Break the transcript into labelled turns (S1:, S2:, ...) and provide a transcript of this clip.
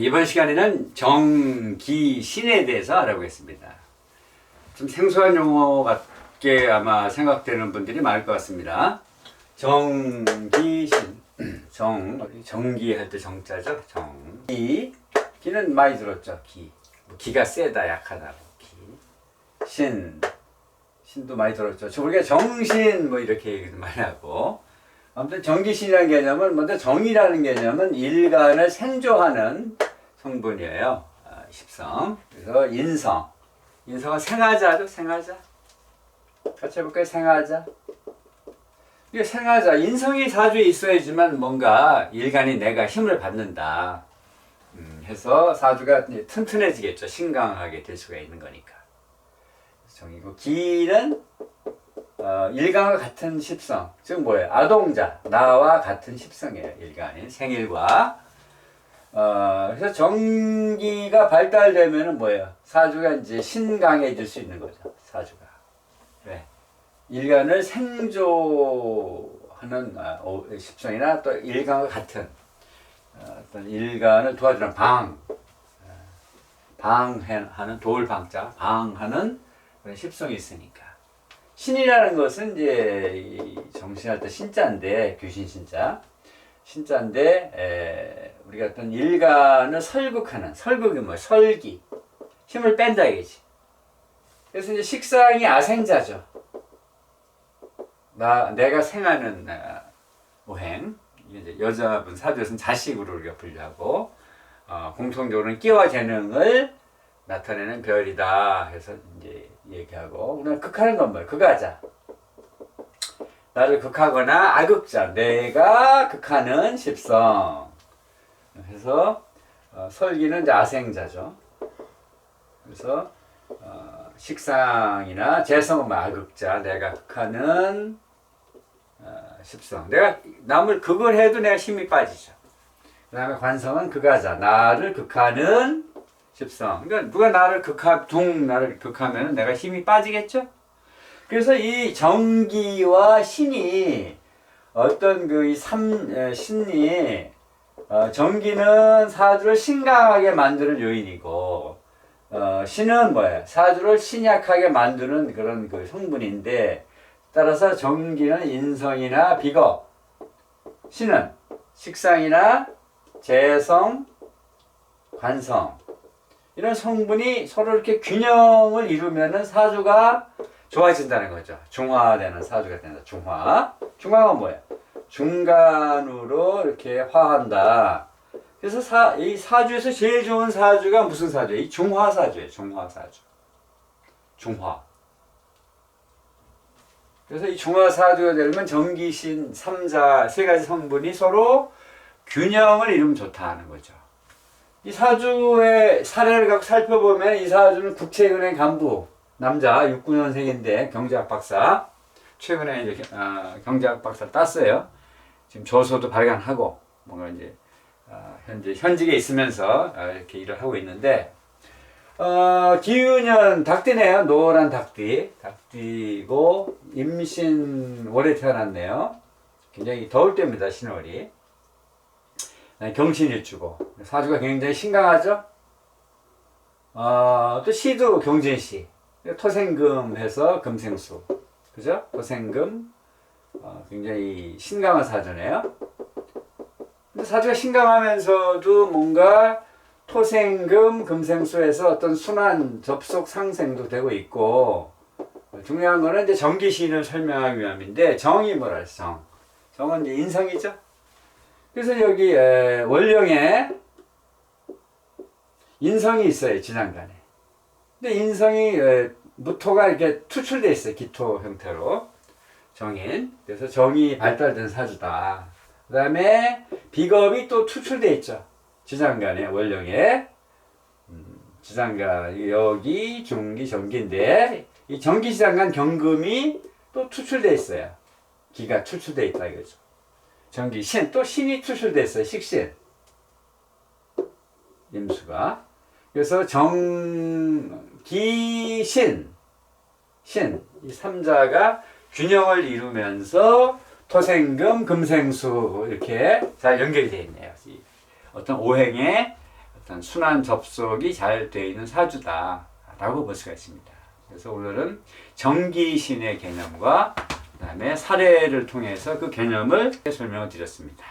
S1: 이번 시간에는 정기신에 대해서 알아보겠습니다. 좀 생소한 용어 같게 아마 생각되는 분들이 많을 것 같습니다. 정기신, 정, 정기 할 때 정자죠. 정. 기, 기는 많이 들었죠. 기. 뭐 기가 세다, 약하다. 기. 신, 신도 많이 들었죠. 저 우리가 정신 뭐 이렇게 얘기도 많이 하고. 아무튼 정기신이라는 개념은 먼저 정이라는 개념은 일간을 생조하는 성분이에요. 아, 십성. 그래서 인성. 인성은 생하자죠. 생하자. 같이 해볼까요? 생하자. 이게 생하자. 인성이 사주에 있어야지만 뭔가 일간이 내가 힘을 받는다. 음, 해서 사주가 튼튼해지겠죠. 신강하게 될 수가 있는 거니까. 정이고 기는 어, 일간과 같은 십성, 즉 뭐예요? 아동자, 나와 같은 십성이에요. 일간인 생일과. 어, 그래서 정기가 발달되면은 뭐예요? 사주가 이제 신강해질 수 있는 거죠. 사주가. 왜? 일간을 생조하는 아, 오- 십성이나 또 일간과 같은 어, 어떤 일간을 도와주는 방, 어, 방하는 돌방자, 방하는 그런 십성이 있으니까. 신이라는 것은 이제 이 정신할 때 신자인데 귀신 신자 신자인데 에, 우리가 어떤 일간을 설국하는 설국이 뭐 설기 힘을 뺀다 이거지. 그래서 이제 식상이 아생자죠. 나 내가 생하는 아, 오행 이제 여자분 사주에서는 자식으로 우리가 분류하고 어, 공통적으로는 끼와 재능을 나타내는 별이다 해서 이제 얘기하고 우리는 극하는 건 뭐야? 극하자. 나를 극하거나 악극자. 내가 극하는 십성. 그래서 어, 설기는 이제 아생자죠. 그래서 어, 식상이나 재성은 뭐 악극자. 내가 극하는 어, 십성. 내가 남을 극을 해도 내가 힘이 빠지죠. 그 다음에 관성은 극하자. 나를 극하는 십성. 그러니까 누가 나를 극하, 둥 나를 극하면 내가 힘이 빠지겠죠? 그래서 이 정기와 신이 어떤 그 이 삼, 에, 신이 어, 정기는 사주를 신강하게 만드는 요인이고 어, 신은 뭐예요? 사주를 신약하게 만드는 그런 그 성분인데 따라서 정기는 인성이나 비거 신은 식상이나 재성, 관성 이런 성분이 서로 이렇게 균형을 이루면은 사주가 좋아진다는 거죠. 중화되는 사주가 된다. 중화. 중화가 뭐예요? 중간으로 이렇게 화한다. 그래서 사, 이 사주에서 제일 좋은 사주가 무슨 사주예요? 이 중화 사주예요. 중화 사주. 중화. 그래서 이 중화 사주가 되면 정기신, 삼자 세 가지 성분이 서로 균형을 이루면 좋다 하는 거죠. 이 사주의 사례를 갖고 살펴보면 이 사주는 국채은행 간부 남자 69년생인데 경제학 박사 최근에 이제 어, 경제학 박사 땄어요. 지금 저서도 발간하고 뭔가 이제 어, 현재 현직에 있으면서 어, 이렇게 일을 하고 있는데 어, 기유년 닭띠네요. 노란 닭띠 닭띠고 임신 올해 태어났네요. 굉장히 더울 때입니다. 신월이. 네, 경신일주고 사주가 굉장히 신강하죠. 어, 또 시도 경진시 토생금 해서 금생수 그죠? 토생금 어, 굉장히 신강한 사주네요. 근데 사주가 신강하면서도 뭔가 토생금 금생수에서 어떤 순환 접속 상생도 되고 있고 중요한 거는 이제 정기신을 설명하기 위함인데 정이 해서 정 정은 이제 인성이죠. 그래서 여기 에, 원령에 인성이 있어요 지장간에. 근데 인성이 에, 무토가 이렇게 투출돼 있어요 기토 형태로 정인. 그래서 정이 발달된 사주다. 그 다음에 비겁이 또 투출돼 있죠 지장간에 원령에. 음, 지장간 여기 중기 정기인데 이 정기 지장간 경금이 또 투출돼 있어요. 기가 투출돼 있다 이거죠. 정기 신 또 신이 투출됐어요 식신 임수가 그래서 정 기신 신 이 삼자가 균형을 이루면서 토생금 금생수 이렇게 잘 연결이 되어 있네요 이 어떤 오행의 어떤 순환 접속이 잘 되어 있는 사주다라고 볼 수가 있습니다. 그래서 오늘은 정기신의 개념과 그다음에 사례를 통해서 그 개념을 설명을 드렸습니다.